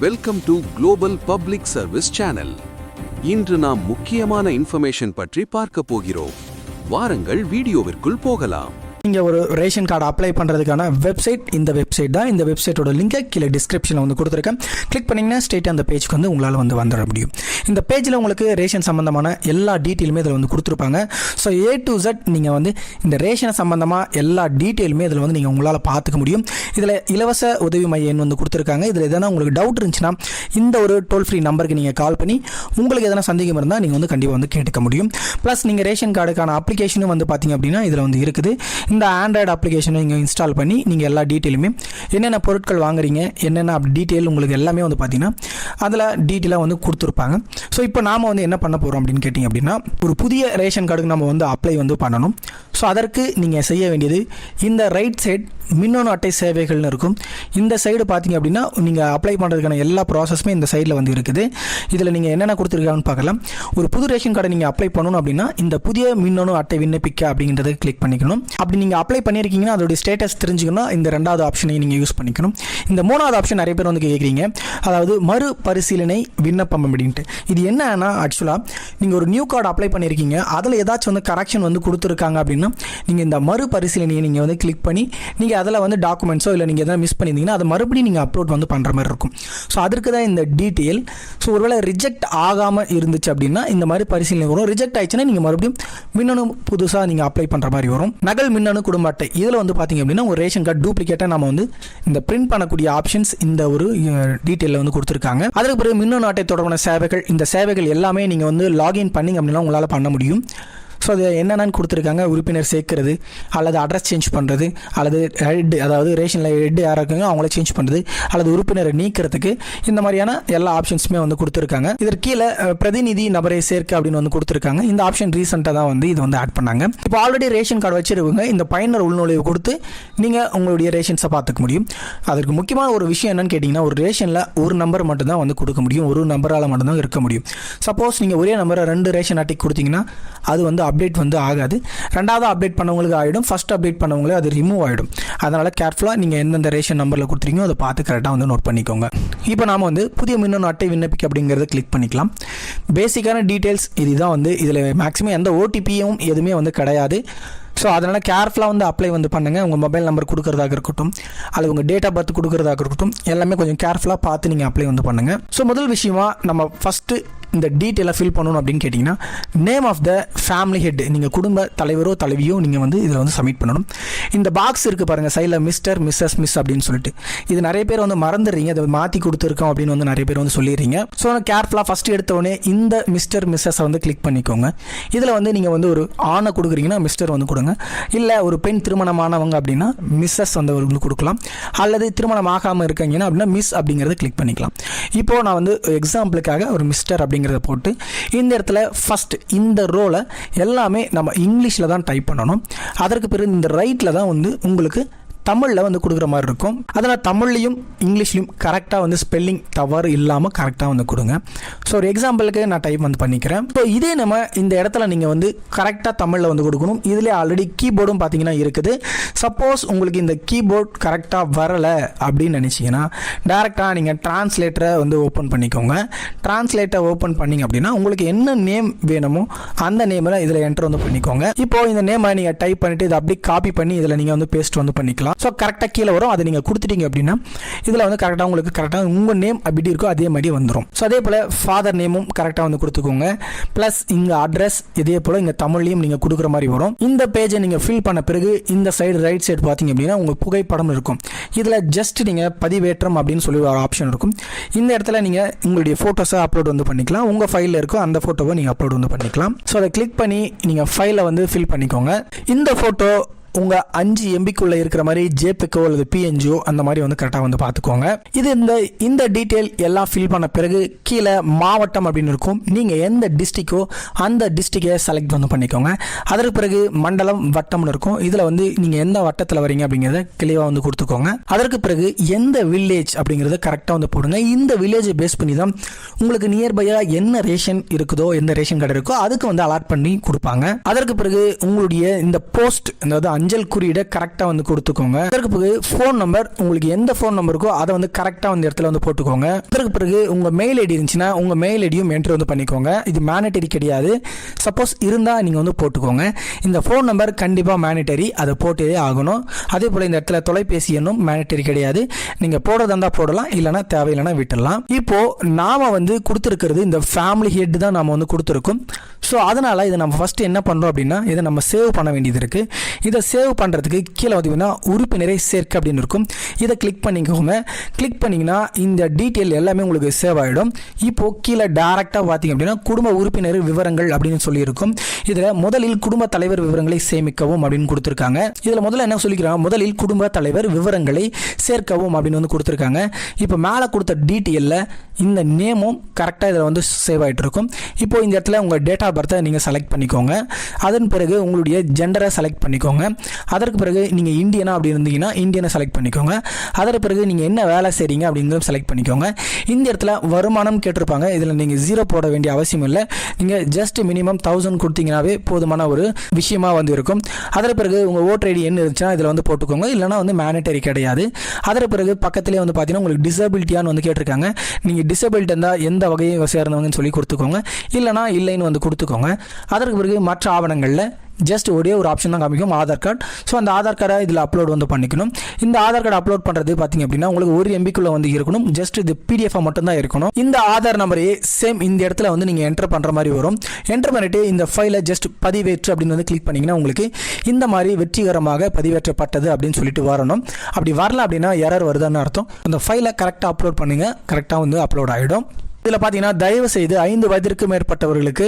Welcome to global public service channel இன்று நாம் முக்கியமான இன்ஃபர்மேஷன் பற்றி பார்க்க போகிறோம். வாரங்கள் வீடியோவிற்குள் போகலாம். நீங்கள் ஒரு ரேஷன் கார்டு அப்ளை பண்ணுறதுக்கான வெப்சைட் இந்த வெப்சைட் தான். இந்த வெப்சைட்டோட லிங்கை கீழே டிஸ்கிரிப்ஷனில் வந்து கொடுத்துருக்கேன். கிளிக் பண்ணிங்கன்னா ஸ்ட்ரெயிட்டாக அந்த பேஜ்க்கு வந்து உங்களால் வந்து வந்துட முடியும். இந்த பேஜில் உங்களுக்கு ரேஷன் சம்மந்தமான எல்லா டீட்டெயிலுமே இதில் வந்து கொடுத்துருப்பாங்க. ஸோ ஏ டு ஜெட் நீங்கள் வந்து இந்த ரேஷனை சம்மந்தமாக எல்லா டீட்டெயிலுமே இதில் வந்து நீங்கள் உங்களால் பார்த்துக்க முடியும். இதில் இலவச உதவி மைய எண் வந்து கொடுத்துருக்காங்க. இதில் எதனா உங்களுக்கு டவுட் இருந்துச்சுன்னா இந்த ஒரு டோல் ஃப்ரீ நம்பருக்கு நீங்கள் கால் பண்ணி உங்களுக்கு எதனா சந்தேகம் இருந்தால் நீங்கள் வந்து கண்டிப்பாக வந்து கேட்டுக்க முடியும். ப்ளஸ் நீங்கள் ரேஷன் கார்டுக்கான அப்ளிகேஷனும் வந்து பார்த்தீங்க அப்படின்னா இதில் வந்து இருக்குது. இந்த ஆண்ட்ராய்டு அப்ளிகேஷனை நீங்கள் இன்ஸ்டால் பண்ணி நீங்கள் எல்லா டீட்டெயிலுமே என்னென்ன பொருட்கள் வாங்குறீங்க என்னென்ன டீட்டெயில் உங்களுக்கு எல்லாமே வந்து பார்த்தீங்கன்னா அதில் டீட்டெயிலாக வந்து கொடுத்துருப்பாங்க. ஸோ இப்போ நாம் வந்து என்ன பண்ண போகிறோம் அப்படின்னு கேட்டிங்க அப்படின்னா ஒரு புதிய ரேஷன் கார்டுக்கு நம்ம வந்து அப்ளை வந்து பண்ணணும். ஸோ அதற்கு நீங்கள் செய்ய வேண்டியது இந்த ரைட் சைட் மின்னணு அட்டை சேவைகள்னு இருக்கும். இந்த சைடு பார்த்தீங்க அப்படின்னா நீங்கள் அப்ளை பண்ணுறதுக்கான எல்லா ப்ராசஸுமே இந்த சைடில் வந்து இருக்குது. இதில் நீங்கள் என்னென்ன கொடுத்துருக்காங்கன்னு பார்க்கலாம் ஒரு புது ரேஷன் கார்டை நீங்கள் அப்ளை பண்ணணும் அப்படின்னா இந்த புதிய மின்னணு அட்டை விண்ணப்பிக்க அப்படிங்கிறத கிளிக் பண்ணிக்கணும். அப்படி நீங்கள் அப்ளை பண்ணியிருக்கீங்கன்னா அதோடைய ஸ்டேட்டஸ் தெரிஞ்சுக்கணும் இந்த ரெண்டாவது ஆப்ஷனையும் நீங்கள் யூஸ் பண்ணிக்கணும். இந்த மூணாவது ஆப்ஷன் நிறைய பேர் வந்து கேட்குறீங்க அதாவது மறுபரிசீலனை விண்ணப்பம் அப்படின்ட்டு. இது என்னன்னா ஆக்சுவலாக நீங்கள் ஒரு நியூ கார்டு அப்ளை பண்ணியிருக்கீங்க. அதில் ஏதாச்சும் வந்து கரெக்ஷன் வந்து கொடுத்துருக்காங்க அப்படின்னா நீங்கள் இந்த மறுபரிசீலனையை நீங்கள் வந்து கிளிக் பண்ணி நீங்கள் அதில் வந்து டாக்குமெண்ட்ஸோ இல்லை நீங்கள் எதாவது மிஸ் பண்ணியிருந்தீங்கன்னா அதை மறுபடியும் நீங்கள் அப்லோட் வந்து பண்ணுற மாதிரி இருக்கும். ஸோ அதற்கு தான் இந்த டீட்டெயில் ஸோ ஒருவேளை ரிஜெக்ட் ஆகாமல் இருந்துச்சு அப்படின்னா இந்த மாதிரி பரிசீலனை வரும் ரிஜெக்ட் ஆயிடுச்சுன்னா நீங்கள் மறுபடியும் மின்னணு புதுசாக நீங்கள் அப்ளை பண்ணுற மாதிரி வரும். நகல் மின்னணு குடும்ப அட்டை. இதில் வந்து பார்த்தீங்க அப்படின்னா ஒரு ரேஷன் கார்டு டூப்ளிகேட்டாக நம்ம வந்து இந்த பிரிண்ட் பண்ணக்கூடிய ஆப்ஷன்ஸ் இந்த ஒரு டீட்டெயிலில் வந்து கொடுத்துருக்காங்க. அதுக்கு பிறகு மின்னணு அட்டை தொடர்பான சேவைகள் இந்த சேவைகள் எல்லாமே நீங்கள் வந்து லாகின் பண்ணிங்க அப்படின்னா உங்களால் பண்ண முடியும். ஸோ அது என்னென்னு கொடுத்துருக்காங்க உறுப்பினர் சேர்க்கறது அல்லது அட்ரஸ் சேஞ்ச் பண்ணுறது அல்லது ஹெட் அதாவது ரேஷனில் ஹெட் யாராக இருக்காங்க அவங்கள சேஞ்ச் பண்ணுறது அல்லது உறுப்பினரை நீக்கிறதுக்கு இந்த மாதிரியான எல்லா ஆப்ஷன்ஸுமே வந்து கொடுத்துருக்காங்க. இதற்கு கீழே பிரதிநிதி நபரை சேர்க்க அப்படின்னு வந்து கொடுத்துருக்காங்க. இந்த ஆப்ஷன் ரீசெண்டாக தான் வந்து இது வந்து ஆட் பண்ணாங்க. இப்போ ஆல்ரெடி ரேஷன் கார்டு வச்சிருக்கவங்க இந்த பயனர் உள்நுழைவு கொடுத்து நீங்கள் உங்களுடைய ரேஷன்ஸை பார்த்துக்க முடியும். அதற்கு முக்கியமான ஒரு விஷயம் என்னன்னு கேட்டிங்கன்னா ஒரு ரேஷனில் ஒரு நம்பர் மட்டும்தான் வந்து கொடுக்க முடியும். ஒரு நம்பரால் மட்டும்தான் இருக்க முடியும். சப்போஸ் நீங்கள் ஒரே நம்பரை ரெண்டு ரேஷன் அட்டைக்கு கொடுத்தீங்கன்னா அது வந்து அப்டேட் வந்து ஆகாது. ரெண்டாவது அப்டேட் பண்ணவங்களுக்கு ஆகிடும் ஃபஸ்ட் அப்டேட் பண்ணவங்களே அது ரிமூவ் ஆகிடும் அதனால் கேர்ஃபுல்லாக நீங்கள் எந்தெந்த ரேஷன் நம்பரில் கொடுத்துருக்கீங்களோ அதை பார்த்து கரெக்டாக வந்து நோட் பண்ணிக்கோங்க. இப்போ நாம் வந்து புதிய மின்னணு அட்டை விண்ணப்பிக்க அப்படிங்கிறத கிளிக் பண்ணிக்கலாம். பேசிக்கான டீட்டெயில்ஸ் இதுதான் வந்து இதில் மேக்ஸிமம் எந்த ஓடிபியும் எதுவுமே வந்து கிடையாது. ஸோ அதனால் கேர்ஃபுல்லாக வந்து அப்ளை வந்து பண்ணுங்கள் உங்கள் மொபைல் நம்பர் கொடுக்குறதாக இருக்கட்டும். அல்லது உங்கள் டேட் ஆஃப் பர்த் கொடுக்குறதாக இருக்கட்டும். எல்லாமே கொஞ்சம் கேர்ஃபுல்லாக பார்த்து நீங்கள் அப்ளை வந்து பண்ணுங்கள் ஸோ முதல் விஷயமா நம்ம ஃபஸ்ட்டு இந்த டீட்டெயிலாக ஃபில் பண்ணணும் அப்படின்னு கேட்டிங்கன்னா name of the family head நீங்கள் குடும்ப தலைவரோ தலைவியோ நீங்கள் வந்து இதில் வந்து சப்மிட் பண்ணணும். இந்த பாக்ஸ் இருக்குது பாருங்கள் சைடில் மிஸ்டர் மிஸ்ஸஸ் மிஸ் அப்படின்னு சொல்லிட்டு. இது நிறைய பேர் வந்து மறந்துடுறீங்க அதை மாற்றி கொடுத்துருக்கோம் அப்படின்னு வந்து நிறைய பேர் வந்து சொல்லிடுறீங்க. ஸோ கேர்ஃபுல்லாக ஃபஸ்ட்டு எடுத்தோடனே இந்த மிஸ்டர் மிஸ்ஸஸை வந்து கிளிக் பண்ணிக்கோங்க. இதில் வந்து நீங்கள் வந்து ஒரு ஆணை கொடுக்குறீங்கன்னா மிஸ்டர் வந்து கொடுங்க. இல்லை ஒரு பெண் திருமணமானவங்க அப்படின்னா மிஸ்ஸஸ் வந்து அவர்களுக்கு கொடுக்கலாம். அல்லது திருமணம் ஆகாமல் இருக்கீங்கன்னா அப்படின்னா மிஸ் அப்படிங்கிறத கிளிக் பண்ணிக்கலாம். இப்போது நான் வந்து எக்ஸாம்பிளுக்காக ஒரு மிஸ்டர் அப்படி அப்படிங்கிறத போட்டு இந்த இடத்துல ஃபஸ்ட் இந்த ரோலை எல்லாமே நம்ம இங்கிலீஷில் தான் டைப் பண்ணணும். அதற்கு பிறகு இந்த ரைட்டில் தான் வந்து உங்களுக்கு தமிழில் வந்து கொடுக்குற மாதிரி இருக்கும். அதனால் தமிழ்லையும் இங்கிலீஷ்லையும் கரெக்டாக வந்து ஸ்பெல்லிங் தவறு இல்லாமல் கரெக்டாக வந்து கொடுங்க. ஸோ ஒரு எக்ஸாம்பிளுக்கு நான் டைப் வந்து பண்ணிக்கிறேன். ஸோ இதே நம்ம இந்த இடத்துல நீங்கள் வந்து கரெக்டாக தமிழில் வந்து கொடுக்கணும். இதிலே ஆல்ரெடி கீபோர்டும் பார்த்தீங்கன்னா இருக்குது. சப்போஸ் உங்களுக்கு இந்த கீபோர்ட் கரெக்டாக வரலை அப்படின்னு நினச்சிங்கன்னா டேரெக்டாக நீங்கள் டிரான்ஸ்லேட்டரை வந்து ஓப்பன் பண்ணிக்கோங்க. டிரான்ஸ்லேட்டரை ஓப்பன் பண்ணிங்க அப்படின்னா உங்களுக்கு என்ன நேம் வேணுமோ அந்த நேமில் இதில் என்டர் வந்து பண்ணிக்கோங்க. இப்போ இந்த நேமை நீங்கள் டைப் பண்ணிவிட்டு இதை அப்படியே காப்பி பண்ணி இதில் நீங்கள் வந்து பேஸ்ட் வந்து பண்ணிக்கலாம். ஸோ கரெக்டாக கீழே வரும். அதை நீங்கள் கொடுத்துட்டீங்க அப்படின்னா இதில் வந்து கரெக்டாக உங்களுக்கு கரெக்டாக உங்கள் நேம் அப்படி இருக்கோ அதே மாதிரி வந்துடும் ஸோ அதே போல் ஃபாதர் நேமும் கரெக்டாக வந்து கொடுத்துக்கோங்க. ப்ளஸ் இங்கே அட்ரஸ் இதே போல் இங்கே தமிழ்லையும் நீங்கள் கொடுக்குற மாதிரி வரும். இந்த பேஜை நீங்கள் ஃபில் பண்ண பிறகு இந்த சைடு ரைட் சைடு பார்த்தீங்க அப்படின்னா உங்கள் புகைப்படம் இருக்கும். இதில் ஜஸ்ட் நீங்கள் பதிவேற்றம் அப்படின்னு சொல்லி ஒரு ஆப்ஷன் இருக்கும். இந்த இடத்துல நீங்கள் உங்களுடைய ஃபோட்டோஸை அப்லோட் வந்து பண்ணிக்கலாம். உங்கள் ஃபைலில் இருக்கோ அந்த ஃபோட்டோவை நீங்கள் அப்லோட் வந்து பண்ணிக்கலாம். ஸோ அதை கிளிக் பண்ணி நீங்கள் ஃபைலை வந்து ஃபில் பண்ணிக்கோங்க. இந்த ஃபோட்டோ உங்கள் அஞ்சு எம்பிக்குள்ளே இருக்கிற மாதிரி ஜேபிக்கோ அல்லது பிஎன்ஜிஓ அந்த மாதிரி வந்து கரெக்டாக வந்து பார்த்துக்கோங்க இது இந்த இந்த டீட்டெயில் எல்லாம் ஃபில் பண்ண பிறகு கீழே மாவட்டம் அப்படின்னு இருக்கும். நீங்கள் எந்த டிஸ்ட்ரிக்கோ அந்த டிஸ்ட்ரிக்கை செலக்ட் வந்து பண்ணிக்கோங்க. அதற்கு பிறகு மண்டலம் வட்டம்னு இருக்கும். இதில் வந்து நீங்கள் எந்த வட்டத்தில் வரீங்க அப்படிங்கிறத கிளியாக வந்து கொடுத்துக்கோங்க. அதற்கு பிறகு எந்த வில்லேஜ் அப்படிங்கிறத கரெக்டாக வந்து போடுங்க. இந்த வில்லேஜை பேஸ் பண்ணி தான் உங்களுக்கு நியர்பையாக என்ன ரேஷன் இருக்குதோ எந்த ரேஷன் கடை இருக்கோ அதுக்கு வந்து அலாட் பண்ணி கொடுப்பாங்க. அதற்கு பிறகு உங்களுடைய இந்த போஸ்ட் அதாவது அஞ்சல் குறியீடை கரெக்டாக வந்து கொடுத்துக்கோங்க. அதற்கு பிறகு ஃபோன் நம்பர் உங்களுக்கு எந்த ஃபோன் நம்பருக்கோ அதை வந்து கரெக்டாக வந்து இடத்துல வந்து போட்டுக்கோங்க. அதற்கு பிறகு உங்கள் மெயில் ஐடி இருந்துச்சுன்னா உங்கள் மெயில் ஐடியும் என்ட்ரி வந்து பண்ணிக்கோங்க. இது மேனிட்டரி கிடையாது. சப்போஸ் இருந்தால் நீங்கள் வந்து போட்டுக்கோங்க. இந்த ஃபோன் நம்பர் கண்டிப்பாக மேனிட்டரி அதை போட்டே ஆகணும். அதே போல் இந்த இடத்துல தொலைபேசி எண்ணும் மேனிட்டரி கிடையாது. நீங்கள் போடுறதா இருந்தால் போடலாம். இல்லைனா தேவையில்லைனா விட்டுடலாம். இப்போது நாம் வந்து கொடுத்துருக்கிறது இந்த ஃபேமிலி ஹெட் தான் நாம் வந்து கொடுத்துருக்கோம். ஸோ அதனால் இதை நம்ம ஃபஸ்ட்டு என்ன பண்ணுறோம் அப்படின்னா இதை நம்ம சேவ் பண்ண வேண்டியது இருக்குது இதை சேவ் பண்ணுறதுக்கு கீழே பார்த்தீங்கன்னா உறுப்பினரை சேர்க்க அப்படின்னு இருக்கும். இதை கிளிக் பண்ணிக்கோங்க. கிளிக் பண்ணிங்கன்னா இந்த டீட்டெயில் எல்லாமே உங்களுக்கு சேவ் ஆகிடும் இப்போது கீழே டேரெக்டாக பார்த்தீங்க அப்படின்னா குடும்ப உறுப்பினர் விவரங்கள் அப்படின்னு சொல்லியிருக்கும். இதில் முதலில் குடும்ப தலைவர் விவரங்களை சேமிக்கவும் அப்படின்னு கொடுத்துருக்காங்க. இதில் முதல்ல என்ன சொல்லிக்கிறாங்க முதலில் குடும்ப தலைவர் விவரங்களை சேர்க்கவும் அப்படின்னு வந்து கொடுத்துருக்காங்க. இப்போ மேலே கொடுத்த டீட்டெயிலில் இந்த நேமும் கரெக்டாக இதில் வந்து சேவ் ஆகிட்டு இருக்கும். இப்போ இந்த இடத்துல உங்கள் டேட் ஆஃப் பர்த்தை நீங்கள் செலக்ட் பண்ணிக்கோங்க. அதன் பிறகு உங்களுடைய ஜெண்டரை செலக்ட் பண்ணிக்கோங்க. அதற்கு பிறகு நீங்கள் இந்தியனா அப்படி இருந்தீங்கன்னா இந்தியனை செலக்ட் பண்ணிக்கோங்க. அதற்கு பிறகு நீங்கள் என்ன வேலை செய்கிறீங்க அப்படிங்கிறத செலக்ட் பண்ணிக்கோங்க. இந்த இடத்துல வருமானம் கேட்டிருப்பாங்க. இதில் நீங்கள் ஜீரோ போட வேண்டிய அவசியம் இல்லை. நீங்கள் ஜஸ்ட் மினிமம் தௌசண்ட் கொடுத்தீங்கன்னாவே போதுமான ஒரு விஷயமா வந்து இருக்கும். அதற்கு பிறகு உங்கள் ஓட்டர் ஐடி என்ன இருந்துச்சுன்னா இதில் வந்து போட்டுக்கோங்க. இல்லைனா வந்து மேனிட்டரி கிடையாது. அதற்கு பிறகு பக்கத்துலேயே வந்து பார்த்தீங்கன்னா உங்களுக்கு டிசபிலிட்டியான்னு வந்து கேட்டிருக்காங்க. நீங்கள் டிசபிலிட்டி இருந்தால் எந்த வகையை சேர்ந்தவங்கன்னு சொல்லி கொடுத்துக்கோங்க. இல்லைனா இல்லைன்னு வந்து கொடுத்துக்கோங்க. அதற்கு பிறகு மற்ற ஆவணங்களில் ஜஸ்ட் ஒரே ஒரு ஆப்ஷன் தான் காமிக்கும் ஆதார் கார்டு ஸோ அந்த ஆதார் கார்டை இதில் அப்லோட் வந்து பண்ணிக்கணும். இந்த ஆதார் கார்டு அப்லோட் பண்ணுறது பார்த்தீங்க அப்படின்னா உங்களுக்கு ஒரு எம்பிக்குள்ளே வந்து இருக்கணும். ஜஸ்ட் இது பிடிஎஃபாக மட்டும் தான் இருக்கணும். இந்த ஆதார் நம்பரையே சேம் இந்த இடத்துல வந்து நீங்கள் என்டர் பண்ணுற மாதிரி வரும். என்டர் பண்ணிட்டு இந்த ஃபைலை ஜஸ்ட் பதிவேற்று அப்படின்னு வந்து கிளிக் பண்ணிங்கன்னா உங்களுக்கு இந்த மாதிரி வெற்றிகரமாக பதிவேற்றப்பட்டது அப்படின்னு சொல்லிட்டு வரணும். அப்படி வரல அப்படின்னா எரர் வருதுன்னு அர்த்தம். அந்த ஃபைலை கரெக்டாக அப்லோட் பண்ணுங்கள் கரெக்டாக வந்து அப்லோட் ஆகிடும் இதில் பார்த்தீங்கன்னா தயவு செய்து ஐந்து வயதிற்கு மேற்பட்டவர்களுக்கு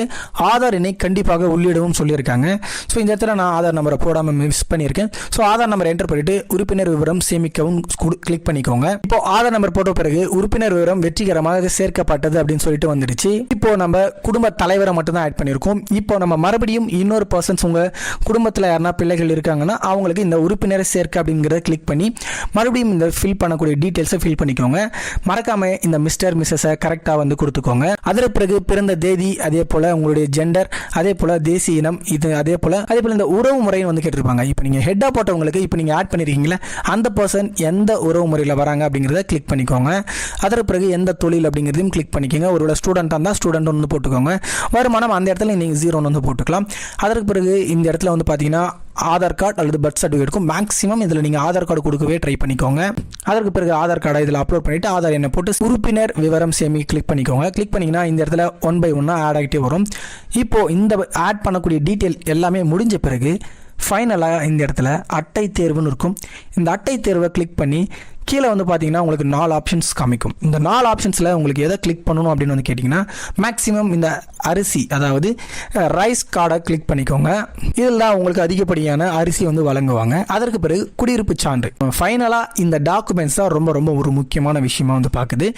ஆதார் எண்ணை கண்டிப்பாக உள்ளிடவும் சொல்லியிருக்காங்க. ஸோ இந்த இடத்துல நான் ஆதார் நம்பரை போடாமல் மிஸ் பண்ணியிருக்கேன். ஸோ ஆதார் நம்பர் என்டர் பண்ணிட்டு உறுப்பினர் விவரம் சேமிக்கவும் கிளிக் பண்ணிக்கோங்க. இப்போ ஆதார் நம்பர் போட்ட பிறகு உறுப்பினர் விவரம் வெற்றிகரமாக சேர்க்கப்பட்டது அப்படின்னு சொல்லிட்டு வந்துடுச்சு. இப்போ நம்ம குடும்ப தலைவரை மட்டும் தான் ஆட் பண்ணியிருக்கோம். இப்போ நம்ம மறுபடியும் இன்னொரு பர்சன்ஸ் உங்கள் குடும்பத்தில் யாருன்னா பிள்ளைகள் இருக்காங்கன்னா அவங்களுக்கு இந்த உறுப்பினரை சேர்க்க அப்படிங்கிறத கிளிக் பண்ணி மறுபடியும் இந்த ஃபில் பண்ணக்கூடிய டீட்டெயில்ஸை ஃபில் பண்ணிக்கோங்க. மறக்காம இந்த மிஸ்டர் மிஸ்ஸஸை கரெக்டாக வந்து கொடுத்துக்கோங்க. அதற்கு பிறகு பிறந்த தேதி அதே போல் உங்களுடைய ஜெண்டர் அதே போல் தேசிய இனம் இது அதே போல் அதே போல் இந்த உறவு முறைன்னு வந்து கேட்டிருப்பாங்க. இப்போ நீங்கள் ஹெட்டாக போட்டவங்களுக்கு இப்போ நீங்கள் ஆட் பண்ணியிருக்கீங்களா அந்த பர்சன் எந்த உறவு முறையில் வராங்க அப்படிங்கிறத கிளிக் பண்ணிக்கோங்க. அதற்கு பிறகு எந்த தொழில் அப்படிங்கிறதையும் கிளிக் பண்ணிக்கோங்க. ஒருவேளை ஸ்டூடெண்ட்டாக இருந்தால் ஸ்டூடெண்ட் வந்து போட்டுக்கோங்க. வருமானம் அந்த இடத்துல நீங்கள் ஜீரோன்னு வந்து போட்டுக்கலாம். அதற்கு பிறகு இந்த இடத்துல வந்து பார்த்தீங்கன்னா ஆதார் கார்டு அல்லது பர்த் சர்டிஃபிகேட்டுக்கும் மேக்ஸிமம் இதில் நீங்கள் ஆதார் கார்டு கொடுக்கவே ட்ரை பண்ணிக்கோங்க. அதற்கு பிறகு ஆதார் கார்டை இதில் அப்லோட் பண்ணிவிட்டு ஆதார் எண்ணை போட்டு உறுப்பினர் விவரம் சேமி கிளிக் பண்ணிக்கோங்க. கிளிக் பண்ணிங்கன்னா இந்த இடத்துல ஒன் பை ஒன்னாக ஆட் ஆகிட்டே வரும். இப்போது இந்த ஆட் பண்ணக்கூடிய டீட்டெயில் எல்லாமே முடிஞ்ச பிறகு ஃபைனலாக இந்த இடத்துல அட்டை தேர்வுன்னு இருக்கும். இந்த அட்டை தேர்வை கிளிக் பண்ணி கீழே வந்து பார்த்தீங்கன்னா உங்களுக்கு நாலு ஆப்ஷன்ஸ் காமிக்கும். இந்த நாலு ஆப்ஷன்ஸில் உங்களுக்கு எதை கிளிக் பண்ணணும் அப்படின்னு வந்து கேட்டிங்கன்னா மேக்ஸிமம் இந்த அரிசி அதாவது ரைஸ் கார்டை கிளிக் பண்ணிக்கோங்க. இதில் தான் உங்களுக்கு அதிகப்படியான அரிசி வந்து வழங்குவாங்க. அதற்கு பிறகு குடியிருப்பு சான்று. ஃபைனலாக இந்த டாக்குமெண்ட்ஸ் தான் ரொம்ப ரொம்ப ஒரு முக்கியமான விஷயமா வந்து பார்க்குது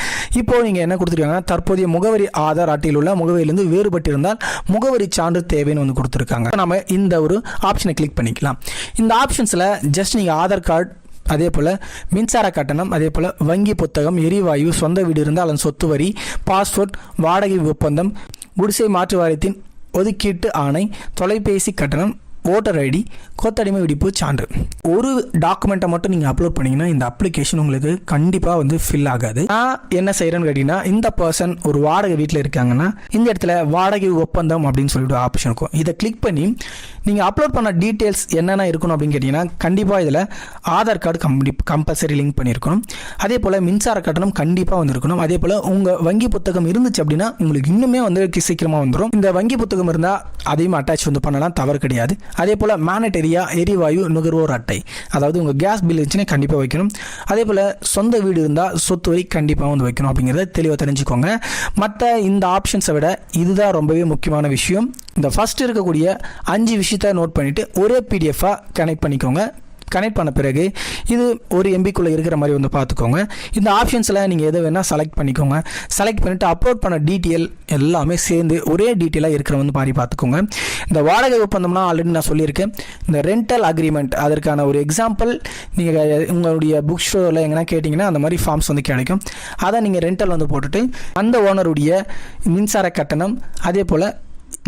இப்போ நீங்கள் என்ன கொடுத்துருக்காங்கன்னா தற்போதைய முகவரி ஆதார் அட்டையில் உள்ள முகவரியிலிருந்து வேறுபட்டிருந்தால் முகவரி சான்று தேவைன்னு வந்து கொடுத்துருக்காங்க. நம்ம இந்த ஒரு ஆப்ஷனை கிளிக் பண்ணிக்கலாம். இந்த ஆப்ஷன்ஸில் ஜஸ்ட் நீங்கள் ஆதார் கார்டு அதே போல் மின்சார கட்டணம் அதே போல் வங்கி புத்தகம் எரிவாயு சொந்த வீடு இருந்தால் அதன் சொத்து வரி பாஸ்போர்ட் வாடகை ஒப்பந்தம் குடிசை மாற்று வாரியத்தின் ஒதுக்கீட்டு ஆணை தொலைபேசி கட்டணம் ஓட்டர் ஐடி கொத்தடிமை விடிப்பு சான்று. ஒரு டாக்குமெண்ட்டை மட்டும் நீங்கள் அப்லோட் பண்ணீங்கன்னா இந்த அப்ளிகேஷன் உங்களுக்கு கண்டிப்பாக வந்து ஃபில் ஆகாது. நான் என்ன செய்கிறேன்னு கேட்டிங்கன்னா இந்த பர்சன் ஒரு வாடகை வீட்டில் இருக்காங்கன்னா இந்த இடத்துல வாடகை ஒப்பந்தம் அப்படின்னு சொல்லிட்டு ஆப்ஷன் இருக்கும். இதை கிளிக் பண்ணி நீங்கள் அப்லோட் பண்ண டீட்டெயில்ஸ் என்னென்ன இருக்கணும் அப்படின்னு கேட்டிங்கன்னா கண்டிப்பாக இதில் ஆதார் கார்டு கம்பி கம்பல்சரி லிங்க் பண்ணியிருக்கணும். அதே போல் மின்சார கட்டணம் கண்டிப்பாக வந்துருக்கணும். அதே போல் உங்கள் வங்கி புத்தகம் இருந்துச்சு அப்படின்னா உங்களுக்கு இன்னுமே வந்து சீக்கிரமாக வந்துடும் இந்த வங்கி புத்தகம் இருந்தால் அதையும் அட்டாச் வந்து பண்ணலாம். தவறு கிடையாது. அதே போல் மேனட்டரியா எரிவாயு நுகர்வோர் அட்டை. அதாவது உங்கள் கேஸ் பில் இருந்துச்சுன்னா கண்டிப்பாக வைக்கணும். அதே போல் சொந்த வீடு இருந்தால் சொத்து வரி கண்டிப்பாக வந்து வைக்கணும் அப்படிங்கிறத தெளிவாக தெரிஞ்சுக்கோங்க. மற்ற இந்த ஆப்ஷன்ஸை விட இதுதான் ரொம்பவே முக்கியமான விஷயம். இந்த ஃபஸ்ட் இருக்கக்கூடிய அஞ்சு விஷயத்த நோட் பண்ணிவிட்டு ஒரே பிடிஎஃபாக கனெக்ட் பண்ணிக்கோங்க. கனெக்ட் பண்ண பிறகு இது ஒரு எம்பிக்குள்ளே இருக்கிற மாதிரி வந்து பார்த்துக்கோங்க. இந்த ஆப்ஷன்ஸில் நீங்கள் எதை வேணால் செலக்ட் பண்ணிக்கோங்க. செலக்ட் பண்ணிவிட்டு அப்லோட் பண்ண டீட்டெயில் எல்லாமே சேர்ந்து ஒரே டீட்டெயிலாக இருக்கிற வந்து மாதிரி பார்த்துக்கோங்க. இந்த வாடகை ஒப்பந்தம்னா ஆல்ரெடி நான் சொல்லியிருக்கேன். இந்த ரெண்டல் அக்ரிமெண்ட் அதற்கான ஒரு எக்ஸாம்பிள் நீங்கள் உங்களுடைய புக் ஸ்டோரில் எங்கன்னா கேட்டிங்கன்னா அந்த மாதிரி ஃபார்ம்ஸ் வந்து கிடைக்கும். அதை நீங்கள் ரெண்டல் வந்து போட்டுட்டு அந்த ஓனருடைய மின்சார கட்டணம் அதே போல்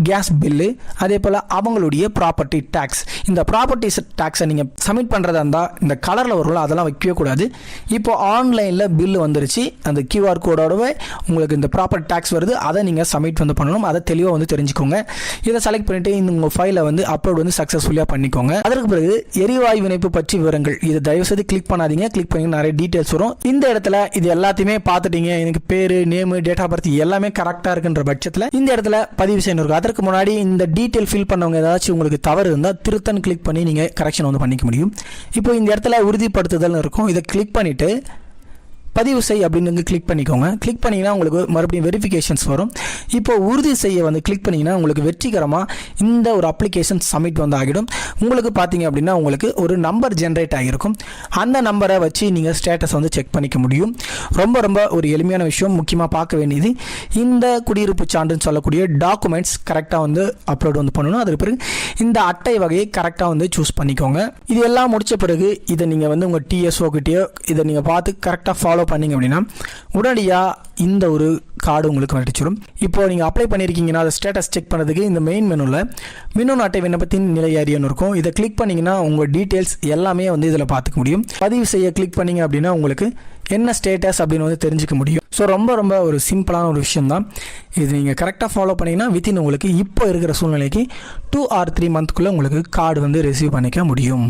கேஸ் பில்லு அதே போல் அவங்களுடைய ப்ராப்பர்ட்டி டேக்ஸ் இந்த ப்ராப்பர்ட்டி டேக்ஸை நீங்கள் சப்மிட் பண்ணுறதா இருந்தால் இந்த கலரில் வரும்ல அதெல்லாம் வைக்கவே கூடாது. இப்போ ஆன்லைனில் பில்லு வந்துருச்சு அந்த கியூஆர் கோடோடவே உங்களுக்கு இந்த ப்ராப்பர்ட்டி டேக்ஸ் வருது அதை நீங்கள் சப்மிட் வந்து பண்ணணும் அதை தெளிவாக வந்து தெரிஞ்சுக்கோங்க. இதை செலக்ட் பண்ணிவிட்டு இந்த உங்கள் ஃபைலை வந்து அப்லோட் வந்து சக்ஸஸ்ஃபுல்லாக பண்ணிக்கோங்க. அதற்கு பிறகு எரிவாயு இணைப்பு பற்றி விவரங்கள். இதை தயவுசெய்து கிளிக் பண்ணாதீங்க. கிளிக் பண்ணி நிறைய டீட்டெயில்ஸ் வரும். இந்த இடத்துல இது எல்லாத்தையுமே பார்த்துட்டீங்க. எனக்கு பேர் நேமு டேட் ஆஃப் பர்த் எல்லாமே கரெக்டாக இருக்குன்ற பட்சத்தில் இந்த இடத்துல பதிவு செய்யணும். இருக்கும் அதற்கு முன்னாடி இந்த டீட்டெயில் ஃபில் பண்ணவங்க ஏதாச்சும் உங்களுக்கு தவறு இருந்தால் திருத்தன் கிளிக் பண்ணி நீங்கள் கரெக்ஷன் வந்து பண்ணிக்க முடியும். இப்போ இந்த இடத்துல உறுதிப்படுத்துதல்னு இருக்கும். இதை கிளிக் பண்ணிவிட்டு பதிவு செய் அப்படின்னு வந்து கிளிக் பண்ணிக்கோங்க. கிளிக் பண்ணிங்கன்னா உங்களுக்கு மறுபடியும் வெரிஃபிகேஷன்ஸ் வரும். இப்போ உறுதி செய்ய வந்து கிளிக் பண்ணிங்கன்னா உங்களுக்கு வெற்றிகரமாக இந்த ஒரு அப்ளிகேஷன் சப்மிட் வந்து ஆகிடும். உங்களுக்கு பார்த்தீங்க அப்படின்னா உங்களுக்கு ஒரு நம்பர் ஜென்ரேட் ஆகியிருக்கும். அந்த நம்பரை வச்சு நீங்கள் ஸ்டேட்டஸ் வந்து செக் பண்ணிக்க முடியும். ரொம்ப ரொம்ப ஒரு எளிமையான விஷயம். முக்கியமாக பார்க்க வேண்டியது இந்த குடியிருப்பு சான்றுன்னு சொல்லக்கூடிய டாக்குமெண்ட்ஸ் கரெக்டாக வந்து அப்லோட் வந்து பண்ணணும். அதுக்கு பிறகு இந்த அட்டை வகையை கரெக்டாக வந்து சூஸ் பண்ணிக்கோங்க. இது எல்லாம் முடித்த பிறகு இதை நீங்கள் வந்து உங்கள் டிஎஸ்ஓ கிட்டேயோ இதை நீங்கள் பார்த்து கரெக்டாக ஃபாலோ ஃபாலோ பண்ணீங்க அப்படின்னா உடனடியாக இந்த ஒரு கார்டு உங்களுக்கு கிடைச்சிடும் இப்போ நீங்கள் அப்ளை பண்ணியிருக்கீங்கன்னா அதை ஸ்டேட்டஸ் செக் பண்ணுறதுக்கு இந்த மெயின் மெனுவில் மின்னணு அட்டை விண்ணப்பத்தின் நிலை அறியன்னு இருக்கும். இதை கிளிக் பண்ணிங்கன்னா உங்கள் டீட்டெயில்ஸ் எல்லாமே வந்து இதில் பார்த்துக்க முடியும். பதிவு செய்ய கிளிக் பண்ணீங்க அப்படின்னா உங்களுக்கு என்ன ஸ்டேட்டஸ் அப்படின்னு வந்து தெரிஞ்சுக்க முடியும். ஸோ ரொம்ப ரொம்ப ஒரு சிம்பிளான ஒரு விஷயம் தான் இது நீங்கள் கரெக்டாக ஃபாலோ பண்ணிங்கன்னா வித்தின் உங்களுக்கு இப்போ இருக்கிற சூழ்நிலைக்கு டூ ஆர் த்ரீ மந்த்க்குள்ளே உங்களுக்கு கார்டு வந்து ரிசீவ் பண்ணிக்க முடியும்.